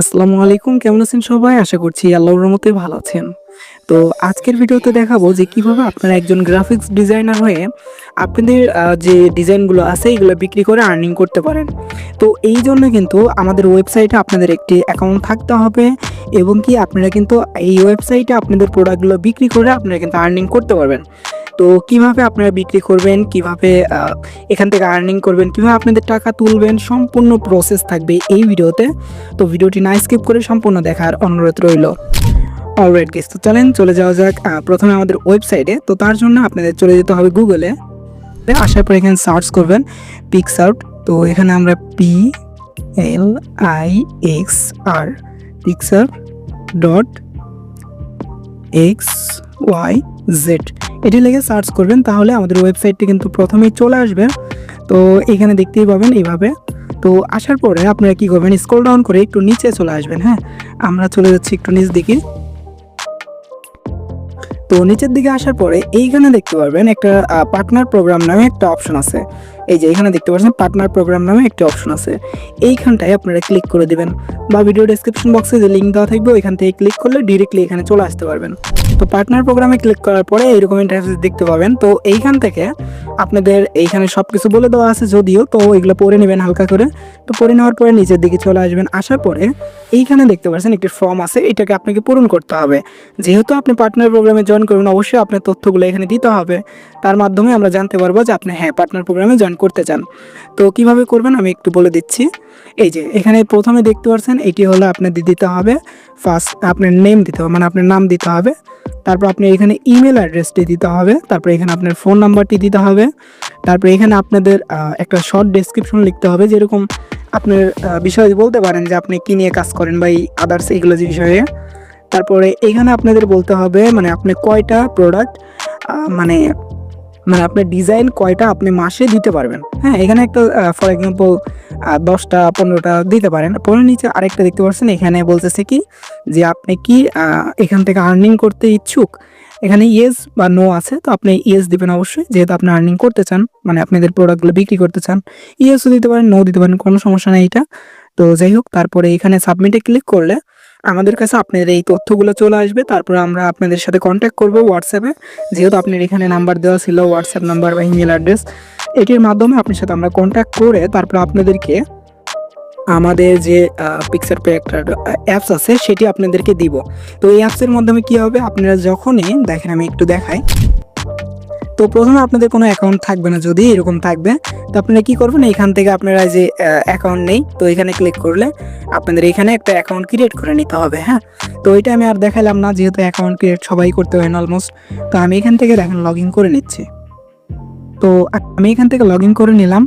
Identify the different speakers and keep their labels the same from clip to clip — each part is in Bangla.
Speaker 1: আসসালামু আলাইকুম, কেমন আছেন সবাই? আশা করছি আল্লাহর রহমতে ভালো আছেন। তো আজকের ভিডিওতে দেখাবো যে কীভাবে আপনারা একজন গ্রাফিক্স ডিজাইনার হয়ে আপনাদের যে ডিজাইনগুলো আছে, এগুলো বিক্রি করে আর্নিং করতে পারেন। তো এই জন্য কিন্তু আমাদের ওয়েবসাইটে আপনাদের একটি অ্যাকাউন্ট থাকতে হবে এবং কি আপনারা কিন্তু এই ওয়েবসাইটে আপনাদের প্রোডাক্টগুলো বিক্রি করে আপনারা কিন্তু আর্নিং করতে পারবেন। তো কীভাবে আপনারা বিক্রি করবেন, কীভাবে এখান থেকে আর্নিং করবেন, কীভাবে আপনাদের টাকা তুলবেন, সম্পূর্ণ প্রসেস থাকবে এই ভিডিওতে। তো ভিডিওটি না স্কিপ করে সম্পূর্ণ দেখার অনুরোধ রইল। অলরাইট গেস তো চলেন, চলে যাওয়া যাক প্রথমে আমাদের ওয়েবসাইটে তো তার জন্য আপনাদের চলে যেতে হবে গুগলে আসার পর এখানে সার্চ করবেন পিক্স আউট তো এখানে আমরা P L I X R Pixar dot X Y Z এটি লেগে সার্চ করবেন, তাহলে আমাদের ওয়েবসাইটটি কিন্তু প্রথমেই চলে আসবে। তো এখানে দেখতেই পাবেন এইভাবে। তো আসার পরে আপনারা কি করবেন স্ক্রল ডাউন করে একটু নিচে চলে আসবেন হ্যাঁ? আমরা চলে যাচ্ছি একটু নিচ দিকে। তো নিচের দিকে আসার পরে এইখানে দেখতে পারবেন একটা পার্টনার প্রোগ্রাম নামে একটা অপশন আছে। এই যে এখানে দেখতে পাচ্ছেন পার্টনার প্রোগ্রাম নামে একটি অপশন আছে। এইখানটায় আপনারা ক্লিক করে দিবেন বা ভিডিও ডেসক্রিপশন বক্সে যে লিঙ্ক দেওয়া থাকবে, ওইখান থেকে ক্লিক করলে ডিরেক্টলি এখানে চলে আসতে পারবেন। তো পার্টনার প্রোগ্রামে ক্লিক করার পরে এইরকম ইন্টারফেস দেখতে পাবেন। তো এইখান থেকে আপনাদের এইখানে সব কিছু বলে দেওয়া আছে যদিও, তো এগুলো পড়ে নেবেন হালকা করে। তো পরে নেওয়ার পরে নিচের দিকে চলে আসবেন, আসার পরে এইখানে দেখতে পাচ্ছেন একটি ফর্ম আছে, এটাকে আপনাকে পূরণ করতে হবে। যেহেতু আপনি পার্টনার প্রোগ্রামে জয়েন করবেন, অবশ্যই আপনার তথ্যগুলো এখানে দিতে হবে। তার মাধ্যমে আমরা জানতে পারব যে আপনি হ্যাঁ পার্টনার প্রোগ্রামে জয়েন করতে চান। তো কীভাবে করবেন আমি একটু বলে দিচ্ছি। এই যে, এখানে প্রথমে দেখতে পাচ্ছেন এটি হলো আপনাদের দিতে হবে। ফার্স্ট আপনার নেম দিতে হবে মানে আপনার নাম দিতে হবে। তারপর আপনি এখানে ইমেল অ্যাড্রেসটি দিতে হবে। তারপর এখানে আপনার ফোন নাম্বারটি দিতে হবে। তারপর এখানে আপনাদের একটা শর্ট ডেসক্রিপশন লিখতে হবে, যেরকম আপনার বিষয়ে বলতে পারেন যে আপনি কী নিয়ে কাজ করেন বা এই আদার্স এইগুলো যে বিষয়ে। তারপরে এখানে আপনাদের বলতে হবে মানে আপনি কয়টা প্রোডাক্ট মানে মানে আপনার ডিজাইন কয়টা আপনি মাসে দিতে পারবেন? হ্যাঁ এখানে একটা ফর এক্সাম্পল দশটা, পনেরোটা দিতে পারেন। পরে নিচে আরেকটা দেখতে পাচ্ছেন, এখানে বলতেছে কি যে আপনি কি এখান থেকে আর্নিং করতে ইচ্ছুক? এখানে ইয়েস বা নো আছে, তো আপনি ইয়েস দিবেন অবশ্যই। যেহেতু আপনি আর্নিং করতে চান মানে আপনাদের প্রোডাক্টগুলো বিক্রি করতে চান ইয়েসও দিতে পারেন নো দিতে পারেন, কোনো সমস্যা নেই এটা। তো যাই হোক, তারপরে এখানে সাবমিটে ক্লিক করলে আমাদের কাছে আপনাদের এই তথ্যগুলো চলে আসবে। তারপর আমরা আপনাদের সাথে কন্ট্যাক্ট করব হোয়াটসঅ্যাপে যেহেতু আপনার এখানে নাম্বার দেওয়া ছিল হোয়াটসঅ্যাপ নাম্বার বা ইমেল অ্যাড্রেস এটির মাধ্যমে আপনার সাথে আমরা কন্ট্যাক্ট করে তারপর আপনাদেরকে আমাদের যে পিকচার পে একটা অ্যাপস আছে, সেটি আপনাদেরকে দিব। তো এই অ্যাপসের মাধ্যমে কি হবে? আপনারা যখনই, দেখেন আমি একটু দেখাই। তো প্রথমে আপনাদের কোনো অ্যাকাউন্ট থাকবে না, যদি এরকম থাকবে, তো আপনারা কি করবেন? এখান থেকে আপনারা যে অ্যাকাউন্ট নেই, তো এখানে ক্লিক করলে আপনাদের এখানে একটা অ্যাকাউন্ট ক্রিয়েট করে নিতে হবে হ্যাঁ? তো এটা আমি আর দেখালাম না, যেহেতু অ্যাকাউন্ট ক্রিয়েট সবাই করতে হয় না অলমোস্ট তো আমি এখান থেকে দেখেন লগ ইন করে নিচ্ছি। তো আমি এখান থেকে লগ ইন করে নিলাম।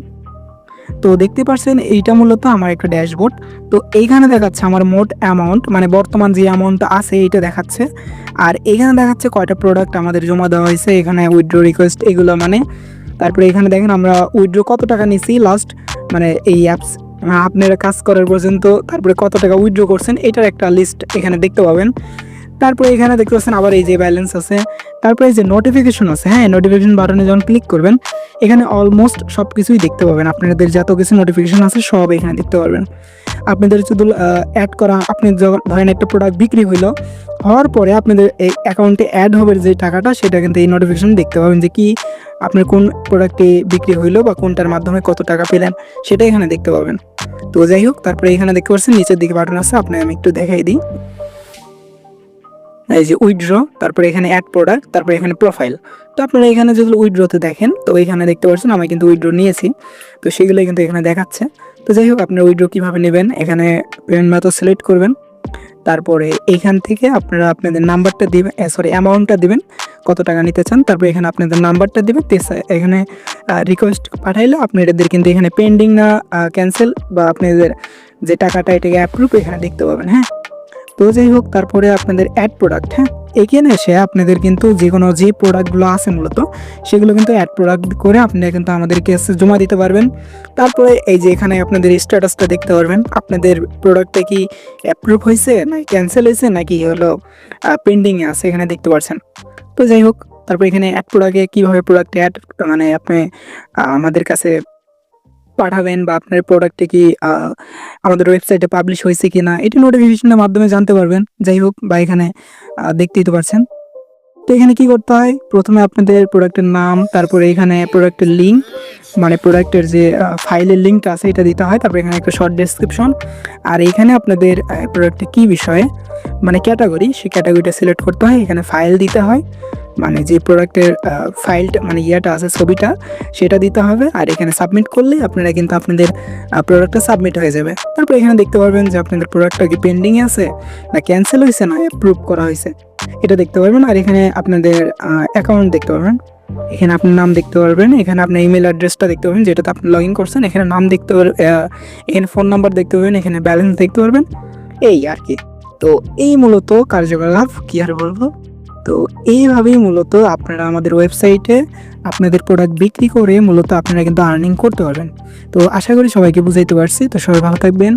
Speaker 1: তো দেখতে পাচ্ছেন এইটা মূলত আমার একটা ড্যাশবোর্ড। তো এইখানে দেখাচ্ছে আমার মোট অ্যামাউন্ট মানে বর্তমান যে অ্যামাউন্টটা আছে এইটা দেখাচ্ছে। আর এখানে দেখাচ্ছে কয়টা প্রোডাক্ট আমাদের জমা দেওয়া হয়েছে, এখানে উইথড্র রিকোয়েস্ট এগুলো মানে। তারপরে এখানে দেখেন আমরা উইথড্র কত টাকা নিছি লাস্ট মানে এই অ্যাপস আপনারা কাজ করার পর্যন্ত, তারপরে কত টাকা উইথড্র করছেন, এটার একটা লিস্ট এখানে দেখতে পাবেন। তারপরে এখানে দেখতে পাচ্ছেন আবার এই যে ব্যালেন্স আছে। তারপরে এই যে নোটিফিকেশন আছে হ্যাঁ নোটিফিকেশন বাটনে যখন ক্লিক করবেন, এখানে অলমোস্ট সব কিছুই দেখতে পাবেন। আপনাদের যত কিছু নোটিফিকেশন আছে, সব এখানে দেখতে পারবেন। আপনাদের শুধু অ্যাড করা, আপনি যখন ধরেন একটা প্রোডাক্ট বিক্রি হইল, হওয়ার পরে আপনাদের এই অ্যাকাউন্টে অ্যাড হবে যে টাকাটা, সেটা কিন্তু এই নোটিফিকেশন দেখতে পাবেন যে কি আপনার কোন প্রোডাক্টে বিক্রি হইল বা কোনটার মাধ্যমে কত টাকা পেলেন, সেটা এখানে দেখতে পাবেন। তো যাই হোক, তারপরে এখানে দেখতে পাচ্ছেন, নিচের দিকে বাটন আছে আপনি আমি একটু দেখাই দিই। এই যে উইথড্র তারপরে এখানে অ্যাড প্রোডাক্ট তারপরে এখানে প্রোফাইল তো আপনারা এখানে যেগুলো উইথড্রতে দেখেন, তো এখানে দেখতে পাচ্ছেন আমি কিন্তু উইড্রো নিয়েছি। তো সেগুলো কিন্তু এখানে দেখাচ্ছে। তো যাই হোক, আপনারা উইড্রো কীভাবে নেবেন, এখানে পেমেন্ট মেথড সিলেক্ট করবেন। তারপরে এখান থেকে আপনারা আপনাদের নাম্বারটা দিবেন সরি অ্যামাউন্টটা দিবেন, কত টাকা নিতে চান। তারপরে এখানে আপনাদের নাম্বারটা দিবেন এখানে রিকোয়েস্ট পাঠাইলে আপনাদের কিন্তু এখানে পেন্ডিং না ক্যান্সেল বা আপনাদের যে টাকাটা এটাকে অ্যাপ্রুভ এখানে দেখতে পাবেন হ্যাঁ? তো যাই হোক, তারপরে আপনাদের অ্যাড প্রোডাক্ট হ্যাঁ? এখানে এসে আপনাদের কিন্তু যে কোনো যে প্রোডাক্টগুলো আছে মূলত, সেগুলো কিন্তু অ্যাড প্রোডাক্ট করে আপনারা কিন্তু আমাদের কেসে জমা দিতে পারবেন। তারপরে এই যে এখানে আপনাদের স্ট্যাটাসটা দেখতে পারবেন। আপনাদের প্রোডাক্টটা কি অ্যাপ্রুভ হয়েছে, না ক্যান্সেল হয়েছে, নাকি হলো পেন্ডিংয়ে আছে, এখানে দেখতে পাচ্ছেন তো যাই হোক, তারপর এখানে অ্যাড প্রোডাক্টে কীভাবে প্রোডাক্ট অ্যাড মানে আপনি আমাদের কাছে পাঠাবেন বা আপনার প্রোডাক্টে কি আমাদের ওয়েবসাইটে পাবলিশ হয়েছে কিনা, এটি নোটিফিকেশনের মাধ্যমে জানতে পারবেন। যাই হোক, বা এখানে দেখতেই তো পারছেন। তো এখানে কি করতে হয়? প্রথমে আপনাদের প্রোডাক্টের নাম, তারপরে এখানে প্রোডাক্টের লিঙ্ক মানে প্রোডাক্টের যে ফাইলের লিঙ্কটা আছে, এটা দিতে হয়। তারপরে এখানে একটা শর্ট ডেসক্রিপশন আর এখানে আপনাদের প্রোডাক্টে কি বিষয়ে মানে ক্যাটাগরি সেই ক্যাটাগরিটা সিলেক্ট করতে হয়। এখানে ফাইল দিতে হয়। মানে যে প্রোডাক্টের ফাইলটা মানে ইয়াটা আছে, ছবিটা, সেটা দিতে হবে। আর এখানে সাবমিট করলে আপনারা কিন্তু আপনাদের প্রোডাক্টটা সাবমিট হয়ে যাবে। তারপর এখানে দেখতে পারবেন যে আপনাদের প্রোডাক্টটা কি পেন্ডিংয়ে আছে, না ক্যান্সেল হয়েছে না অ্যাপ্রুভ করা হয়েছে এটা দেখতে পারবেন। আর এখানে আপনাদের অ্যাকাউন্ট দেখতে পারবেন। এখানে আপনার নাম দেখতে পারবেন। এখানে আপনার ইমেল অ্যাড্রেসটা দেখতে পাবেন যেটাতে আপনি লগ ইন করছেন। এখানে নাম দেখতে পারবেন ফোন নাম্বার দেখতে পাবেন এখানে ব্যালেন্স দেখতে পারবেন। এই আর কি। তো এই মূলত কার্যকলাপ, কি আর বলব? তো এইভাবেই মূলত আপনারা আমাদের ওয়েবসাইটে আপনাদের প্রোডাক্ট বিক্রি করে মূলত আপনারা কিন্তু আর্নিং করতে পারবেন। তো আশা করি সবাইকে বুঝাইতে পারছি। তো সবাই ভালো থাকবেন,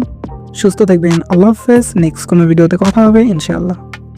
Speaker 1: সুস্থ থাকবেন। আল্লাহ হাফেজ। নেক্সট কোনো ভিডিওতে কথা হবে, ইনশাআল্লাহ।